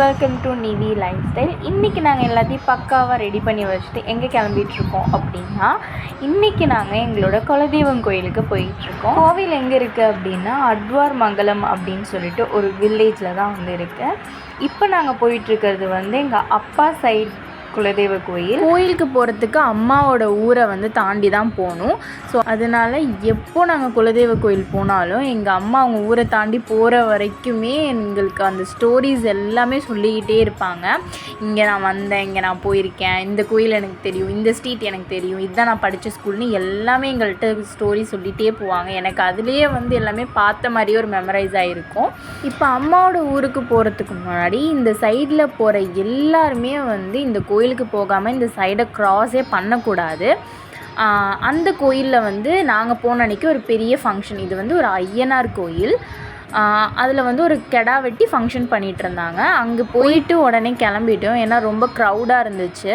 Welcome to Nivi lifestyle இன்றைக்கி நாங்கள் எல்லாத்தையும் பக்காவாக ரெடி பண்ணி வச்சுட்டு எங்கே கிளம்பிகிட்ருக்கோம் அப்படின்னா இன்றைக்கி நாங்கள் எங்களோட குலதெய்வம் கோயிலுக்கு போயிட்டுருக்கோம். கோவில் எங்கே இருக்குது அப்படின்னா அட்வார் மங்கலம் அப்படின்னு சொல்லிட்டு ஒரு வில்லேஜில் தான் வந்து இருக்குது இப்போ நாங்கள் போயிட்டுருக்கிறது வந்து எங்கள் அப்பா சைட் குலதெய்வ கோயில். கோயிலுக்கு போகிறதுக்கு அம்மாவோட ஊரை வந்து தாண்டி தான் போகணும். ஸோ அதனால் எப்போ நாங்கள் குலதெய்வ கோயில் போனாலும் எங்கள் அம்மா அவங்க ஊரை தாண்டி போகிற வரைக்குமே எங்களுக்கு அந்த ஸ்டோரிஸ் எல்லாமே சொல்லிக்கிட்டே இருப்பாங்க. இங்கே நான் வந்தேன் இங்கே நான் போயிருக்கேன் இந்த கோயில் எனக்கு தெரியும் இந்த ஸ்ட்ரீட் எனக்கு தெரியும் இதுதான் நான் படித்த ஸ்கூல்னு எல்லாமே எங்கள்கிட்ட ஸ்டோரி சொல்லிகிட்டே போவாங்க. எனக்கு அதுலேயே வந்து எல்லாமே பார்த்த மாதிரியே ஒரு மெமரைஸ் ஆகிருக்கும் இப்போ அம்மாவோட ஊருக்கு போகிறதுக்கு முன்னாடி இந்த சைடில் போகிற எல்லாருமே வந்து இந்த கோயிலுக்கு போகாமல் இந்த சைடை க்ராஸே பண்ணக்கூடாது. அந்த கோயிலில் வந்து நாங்கள் போன அன்றைக்கி ஒரு பெரிய ஃபங்க்ஷன் இது வந்து ஒரு ஐயனார் கோயில். அதில் வந்து ஒரு கெடா வெட்டி ஃபங்க்ஷன் பண்ணிகிட்டு இருந்தாங்க. அங்கே போயிட்டு உடனே கிளம்பிட்டோம். ஏன்னா ரொம்ப க்ரௌடாக இருந்துச்சு.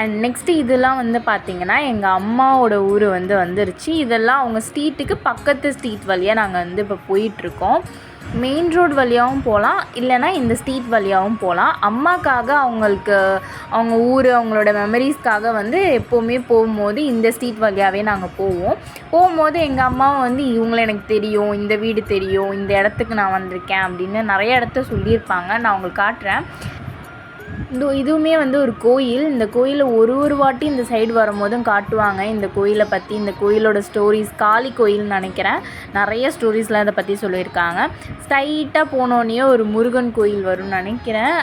அண்ட் நெக்ஸ்ட்டு இதெல்லாம் வந்து பார்த்திங்கன்னா எங்கள் அம்மாவோட ஊர் வந்து வந்துருச்சு. இதெல்லாம் அவங்க ஸ்ட்ரீட்டுக்கு பக்கத்து ஸ்ட்ரீட் வழியாக நாங்கள் வந்து இப்போ போயிட்டுருக்கோம் மெயின் ரோடு வழியாகவும் போகலாம் இல்லைனா இந்த ஸ்ட்ரீட் வழியாகவும் போகலாம். அம்மாக்காக அவங்களுக்கு அவங்க ஊர் அவங்களோட மெமரிஸ்க்காக வந்து எப்போவுமே போகும்போது இந்த ஸ்ட்ரீட் வழியாகவே நாங்கள் போவோம். போகும்போது எங்கள் அம்மாவும் வந்து இவங்கள எனக்கு தெரியும் இந்த வீடு தெரியும் இந்த இடத்துக்கு நான் வந்திருக்கேன் அப்படின்னு நிறைய இடத்த சொல்லியிருப்பாங்க. நான் உங்களுக்கு காட்டுறேன். இந்த இதுவுமே வந்து ஒரு கோயில். இந்த கோயிலில் ஒரு ஒரு வாட்டி இந்த சைடு வரும்போதும் காட்டுவாங்க. இந்த கோயிலை பற்றி இந்த கோயிலோட ஸ்டோரிஸ் காளி கோயில்னு நினைக்கிறேன். நிறைய ஸ்டோரிஸ்லாம் இதை பற்றி சொல்லியிருக்காங்க. ஸ்ட்ரைட்டாக போனோடனே ஒரு முருகன் கோயில் வரும்னு நினைக்கிறேன்.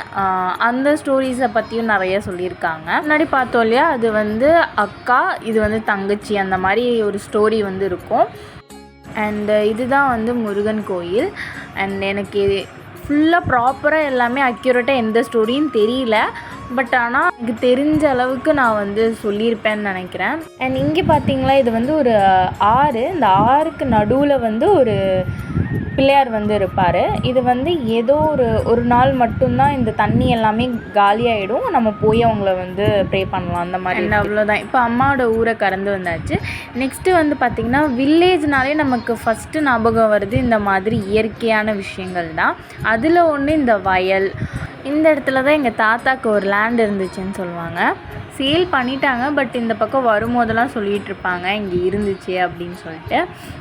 அந்த ஸ்டோரிஸை பற்றியும் நிறைய சொல்லியிருக்காங்க. முன்னாடி பார்த்தோம் இல்லையா? அது வந்து அக்கா இது வந்து தங்கச்சி அந்த மாதிரி ஒரு ஸ்டோரி வந்து இருக்கும். அண்ட் இதுதான் வந்து முருகன் கோயில். அண்ட் எனக்கு ஃபுல்லாக ப்ராப்பராக எல்லாமே அக்யூரேட்டாக எந்த ஸ்டோரியும் தெரியல. பட் ஆனால் எனக்கு தெரிஞ்ச அளவுக்கு நான் வந்து சொல்லியிருப்பேன்னு நினைக்கிறேன். அண்ட் இங்கே பார்த்தீங்களா இது வந்து ஒரு ஆறு. இந்த ஆறுக்கு நடுவில் வந்து ஒரு பிள்ளையார் வந்து இருப்பார். இது வந்து ஏதோ ஒரு ஒரு நாள் மட்டும்தான் இந்த தண்ணி எல்லாமே காலியாகிடும் நம்ம போய் அவங்கள வந்து ப்ரே பண்ணலாம். அந்த மாதிரி அவ்வளோதான் இப்போ அம்மாவோட ஊரை கறந்து வந்தாச்சு. நெக்ஸ்ட்டு வந்து பார்த்திங்கன்னா வில்லேஜ்னாலே நமக்கு ஃபஸ்ட்டு ஞாபகம் வருது இந்த மாதிரி இயற்கையான விஷயங்கள் தான். அதில் ஒன்று இந்த வயல். இந்த இடத்துல தான் எங்கள் தாத்தாக்கு ஒரு லேண்ட் இருந்துச்சுன்னு சொல்லுவாங்க. சேல் பண்ணிட்டாங்க பட் இந்த பக்கம் வரும்போதெல்லாம் சொல்லிகிட்டு இருப்பாங்க. இங்கே இருந்துச்சு அப்படின்னு சொல்லிட்டு.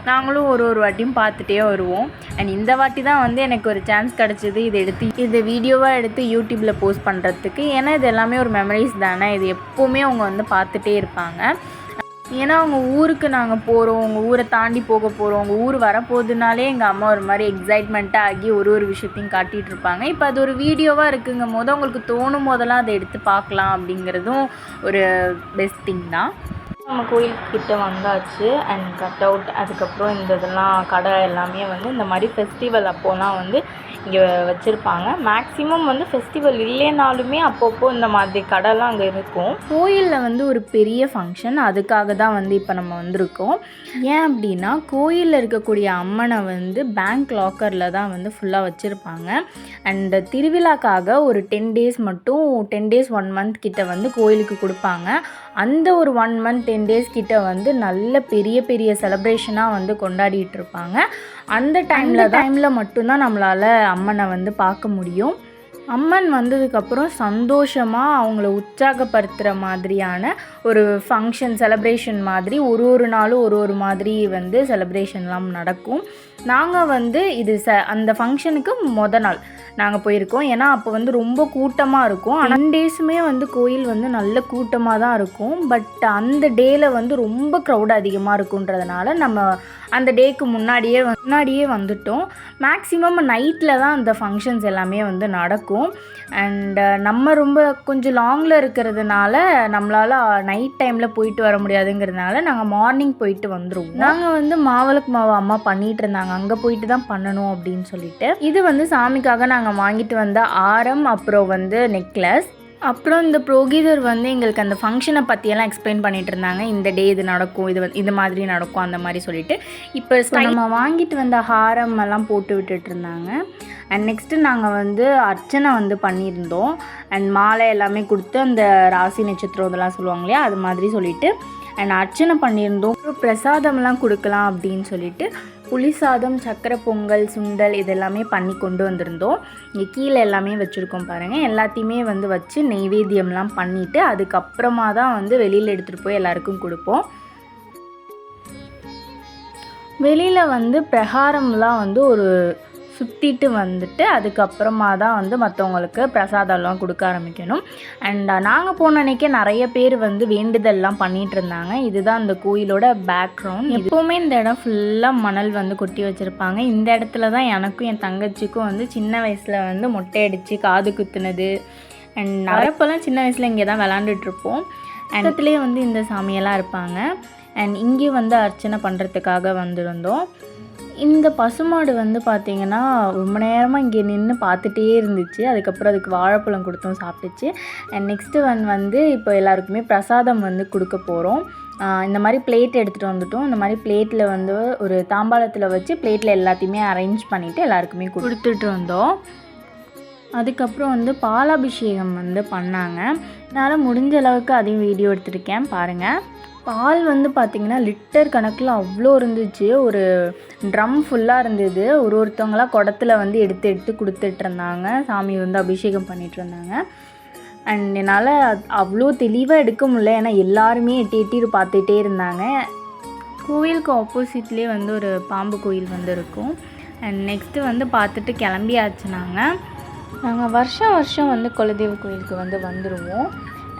நாங்களும் ஒரு ஒரு வாட்டியும் பார்த்துட்டே வருவோம். அண்ட் இந்த வாட்டி தான் வந்து எனக்கு ஒரு சான்ஸ் கிடச்சிது இதை எடுத்து இது வீடியோவாக எடுத்து யூடியூப்பில் போஸ்ட் பண்ணுறதுக்கு ஏன்னா இது எல்லாமே ஒரு மெமரிஸ் தானே. இது எப்போவுமே அவங்க வந்து பார்த்துட்டே இருப்பாங்க. ஏன்னா அவங்க ஊருக்கு நாங்கள் போகிறோம் உங்கள் ஊரை தாண்டி போக போகிறோம் உங்கள் ஊர் வரப்போகுதுனாலே எங்கள் அம்மா ஒரு மாதிரி எக்ஸைட்மெண்ட்டாக ஆகி ஒரு ஒரு விஷயத்தையும் காட்டிகிட்டு இருப்பாங்க. இப்போ அது ஒரு வீடியோவாக இருக்குங்கும் போது அவங்களுக்கு தோணும் போதெல்லாம் அதை எடுத்து பார்க்கலாம் அப்படிங்கிறதும் ஒரு பெஸ்ட் திங் தான். நம்ம கோயில்கிட்ட வந்தாச்சு அண்ட் கட் அவுட் அதுக்கப்புறம் இந்த இதெல்லாம் கடை எல்லாமே வந்து இந்த மாதிரி ஃபெஸ்டிவல் அப்போலாம் வந்து இங்கே வச்சுருப்பாங்க. மேக்ஸிமம் வந்து ஃபெஸ்டிவல் இல்லைனாலுமே அப்பப்போ இந்த மாதிரி கடைலாம் அங்கே இருக்கும். கோயிலில் வந்து ஒரு பெரிய ஃபங்க்ஷன் அதுக்காக தான் வந்து இப்போ நம்ம வந்திருக்கோம். ஏன் அப்படின்னா கோயிலில் இருக்கக்கூடிய அம்மனை வந்து பேங்க் லாக்கரில் தான் வந்து ஃபுல்லாக வச்சுருப்பாங்க. அண்ட் திருவிழாக்காக ஒரு டென் டேஸ் மட்டும் டென் டேஸ் ஒன் மந்த் கிட்ட வந்து கோயிலுக்கு கொடுப்பாங்க. அந்த ஒரு ஒன் மந்த் டென் டேஸ் கிட்ட வந்து நல்ல பெரிய பெரிய செலப்ரேஷனாக வந்து கொண்டாடிட்டு இருப்பாங்க. அந்த டைமில் டைமில் மட்டும்தான் நம்மளால் அம்மனை வந்து பார்க்க முடியும். அம்மன் வந்ததுக்கப்புறம் சந்தோஷமாக அவங்கள உற்சாகப்படுத்துகிற மாதிரியான ஒரு ஃபங்க்ஷன் செலப்ரேஷன் மாதிரி ஒரு ஒரு நாளும் ஒரு ஒரு மாதிரி வந்து செலப்ரேஷன்லாம் நடக்கும். நாங்கள் வந்து இது ச அந்த ஃபங்க்ஷனுக்கு மொத நாள் நாங்கள் போயிருக்கோம். ஏன்னா அப்போ வந்து ரொம்ப கூட்டமாக இருக்கும். அன் டேஸுமே வந்து கோயில் வந்து நல்ல கூட்டமாக தான் இருக்கும். பட் அந்த டேயில் வந்து ரொம்ப க்ரௌட் அதிகமாக இருக்குன்றதுனால நம்ம அந்த டேக்கு முன்னாடியே முன்னாடியே வந்துட்டோம். மேக்ஸிமம் நைட்டில் தான் அந்த ஃபங்க்ஷன்ஸ் எல்லாமே வந்து நடக்கும். அண்டு நம்ம ரொம்ப கொஞ்சம் லாங்கில் இருக்கிறதுனால நம்மளால் நைட் டைமில் போயிட்டு வர முடியாதுங்கிறதுனால நாங்கள் மார்னிங் போயிட்டு வந்துடுவோம் நாங்கள் வந்து மாவளுக்கு மாவு அம்மா பண்ணிகிட்டு இருந்தாங்க. அங்கே போயிட்டு தான் பண்ணணும் அப்படின்னு சொல்லிட்டு. இது வந்து சாமிக்காக நாங்கள் வாங்கிட்டு வந்த ஆரம் அப்புறம் வந்து நெக்லஸ் அப்புறம் இந்த புரோகிதர் வந்து எங்களுக்கு அந்த ஃபங்க்ஷனை பற்றியெல்லாம் எக்ஸ்பிளைன் பண்ணிட்டு இருந்தாங்க. இந்த டே இது நடக்கும் இது வந்து இது மாதிரி நடக்கும் அந்த மாதிரி சொல்லிட்டு. இப்போ நம்ம வாங்கிட்டு வந்த ஹாரம் எல்லாம் போட்டு விட்டுட்டு இருந்தாங்க. அண்ட் நெக்ஸ்ட்டு நாங்கள் வந்து அர்ச்சனை வந்து பண்ணியிருந்தோம். அண்ட் மாலை எல்லாமே கொடுத்து அந்த ராசி நட்சத்திரம் இதெல்லாம் சொல்லுவாங்க இல்லையா அது மாதிரி சொல்லிட்டு. அண்ட் அர்ச்சனை பண்ணியிருந்தோம். பிரசாதம்லாம் கொடுக்கலாம் அப்படின்னு சொல்லிட்டு. புளி சாதம் சக்கரை பொங்கல் சுண்டல் இதெல்லாமே பண்ணி கொண்டு வந்திருந்தோம். இங்கே கீழே எல்லாமே வச்சுருக்கோம் பாருங்கள் எல்லாத்தையுமே வந்து வச்சு நெய்வேத்தியம்லாம் பண்ணிவிட்டு அதுக்கப்புறமா தான் வந்து வெளியில் எடுத்துகிட்டு போய் எல்லாருக்கும் கொடுப்போம். வெளியில் வந்து பிரகாரம்லாம் வந்து ஒரு சுற்றிட்டு வந்துட்டு அதுக்கப்புறமா தான் வந்து மற்றவங்களுக்கு பிரசாதம்லாம் கொடுக்க ஆரம்பிக்கணும். அண்ட் நாங்கள் போன அன்னைக்கே நிறைய பேர் வந்து வேண்டுதல்லாம் பண்ணிகிட்டு இருந்தாங்க. இதுதான் அந்த கோயிலோட பேக்ரவுண்ட் எப்போவுமே இந்த இடம் ஃபுல்லாக மணல் வந்து கொட்டி வச்சுருப்பாங்க. இந்த இடத்துல தான் எனக்கும் என் தங்கச்சிக்கும் வந்து சின்ன வயசில் வந்து மொட்டை அடித்து காது குத்துனது. அண்ட் வரப்போலாம் சின்ன வயசில் இங்கே தான் விளாண்டுட்ருப்போம் இடத்துலேயே வந்து இந்த சாமியெல்லாம் இருப்பாங்க. அண்ட் இங்கே வந்து அர்ச்சனை பண்ணுறதுக்காக வந்திருந்தோம். இந்த பசுமாடு வந்து பார்த்திங்கன்னா ரொம்ப நேரமாக இங்கே நின்று பார்த்துட்டே இருந்துச்சு. அதுக்கப்புறம் அதுக்கு வாழைப்பழம் கொடுத்தோம் சாப்பிட்டுச்சு. அண்ட் நெக்ஸ்ட்டு ஒன் வந்து இப்போ எல்லாருக்குமே பிரசாதம் வந்து கொடுக்க போகிறோம் இந்த மாதிரி பிளேட் எடுத்துகிட்டு வந்துட்டோம். இந்த மாதிரி பிளேட்டில் வந்து ஒரு தாம்பாளத்தில் வச்சு பிளேட்டில் எல்லாத்தையுமே அரேஞ்ச் பண்ணிவிட்டு எல்லாருக்குமே கொடுத்துட்டு வந்தோம். அதுக்கப்புறம் வந்து பாலாபிஷேகம் வந்து பண்ணாங்க. என்னால் முடிஞ்ச அளவுக்கு அதையும் வீடியோ எடுத்திருக்கேன். பாருங்கள் பால் வந்து பார்த்திங்கன்னா லிட்டர் கணக்கில் அவ்வளோ இருந்துச்சு. ஒரு ட்ரம் ஃபுல்லாக இருந்தது. ஒரு ஒருத்தவங்களாம் குடத்துல வந்து எடுத்து எடுத்து கொடுத்துட்டு இருந்தாங்க. சாமி வந்து அபிஷேகம் பண்ணிகிட்டு இருந்தாங்க. அண்ட் என்னால் அவ்வளோ தெளிவாக எடுக்க முடியல. ஏன்னா எல்லாருமே எட்டி எட்டி பார்த்துட்டே இருந்தாங்க. கோவிலுக்கு ஆப்போசிட்லேயே வந்து ஒரு பாம்பு கோயில் வந்து இருக்கும். அண்ட் நெக்ஸ்ட்டு வந்து பார்த்துட்டு கிளம்பியாச்சு நாங்கள் நாங்கள் வருஷம் வருஷம் வந்து குலதெய்வ கோயிலுக்கு வந்து வந்துடுவோம்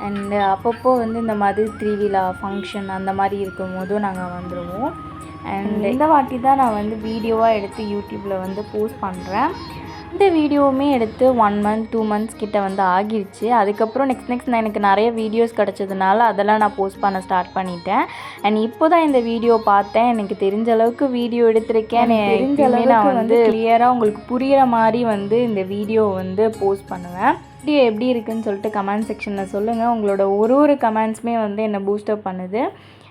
அண்டு அப்பப்போ வந்து இந்த மாதிரி திருவிழா ஃபங்க்ஷன் அந்த மாதிரி இருக்கும் போதும் நாங்கள் வந்துடுவோம் அண்ட் இந்த வாட்டி தான் நான் வந்து வீடியோவாக எடுத்து யூடியூப்பில் வந்து போஸ்ட் பண்ணுறேன் இந்த வீடியோவுமே எடுத்து ஒன் மந்த் டூ மந்த்ஸ் கிட்ட வந்து ஆகிருச்சு. அதுக்கப்புறம் நெக்ஸ்ட் நெக்ஸ்ட் நான் எனக்கு நிறைய வீடியோஸ் கிடச்சதுனால அதெல்லாம் நான் போஸ்ட் பண்ண ஸ்டார்ட் பண்ணிட்டேன். அண்ட் இப்போ தான் இந்த வீடியோ பார்த்தேன். எனக்கு தெரிஞ்ச அளவுக்கு வீடியோ எடுத்திருக்கேன். தெரிஞ்ச அளவுக்கு நான் வந்து கிளியராக உங்களுக்கு புரிகிற மாதிரி வந்து இந்த வீடியோ வந்து போஸ்ட் பண்ணுவேன். வீடியோ எப்படி இருக்குன்னு சொல்லிட்டு கமெண்ட் செக்ஷனில் சொல்லுங்கள் உங்களோட ஒரு ஒரு கமெண்ட்ஸுமே வந்து என்னை பூஸ்டப் பண்ணுது.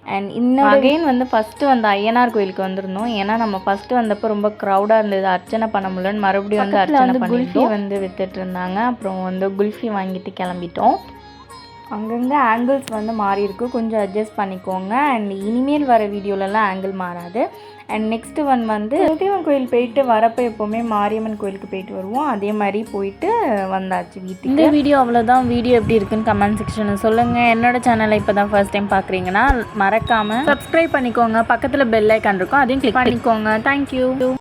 அண்ட் இன்னும் அகைன் வந்து ஃபஸ்ட்டு வந்து ஐயனார் கோயிலுக்கு வந்திருந்தோம். ஏன்னா நம்ம ஃபஸ்ட்டு வந்தப்போ ரொம்ப க்ரௌடாக இருந்தது. அர்ச்சனை பண்ண முடியலன்னு மறுபடியும் வந்து அர்ச்சனை குல்ஃபி வந்து வித்துட்டு இருந்தாங்க. அப்புறம் வந்து குல்ஃபி வாங்கிட்டு கிளம்பிட்டோம். அங்கங்கே ஆங்கிள்ஸ் வந்து மாறி இருக்கு கொஞ்சம் அட்ஜஸ்ட் பண்ணிக்கோங்க. அண்ட் இனிமேல் வர வீடியோலலாம் ஆங்கிள் மாறாது. அண்ட் நெக்ஸ்ட்டு ஒன் வந்து குலதெய்வம் கோயில் போயிட்டு வரப்போ எப்போவுமே மாரியம்மன் கோயிலுக்கு போயிட்டு வருவோம். அதே மாதிரி போயிட்டு வந்தாச்சு வீட்டுக்கு. இந்த வீடியோ அவ்வளோதான் வீடியோ எப்படி இருக்குன்னு கமெண்ட் செக்ஷனில் சொல்லுங்கள் என்னோட சேனலை இப்போ தான் ஃபர்ஸ்ட் டைம் பார்க்குறீங்கன்னா மறக்காமல் சப்ஸ்கிரைப் பண்ணிக்கோங்க. பக்கத்தில் பெல் ஐக்கான் இருக்கும். அதையும் கிளிக் பண்ணிக்கோங்க. தேங்க்யூ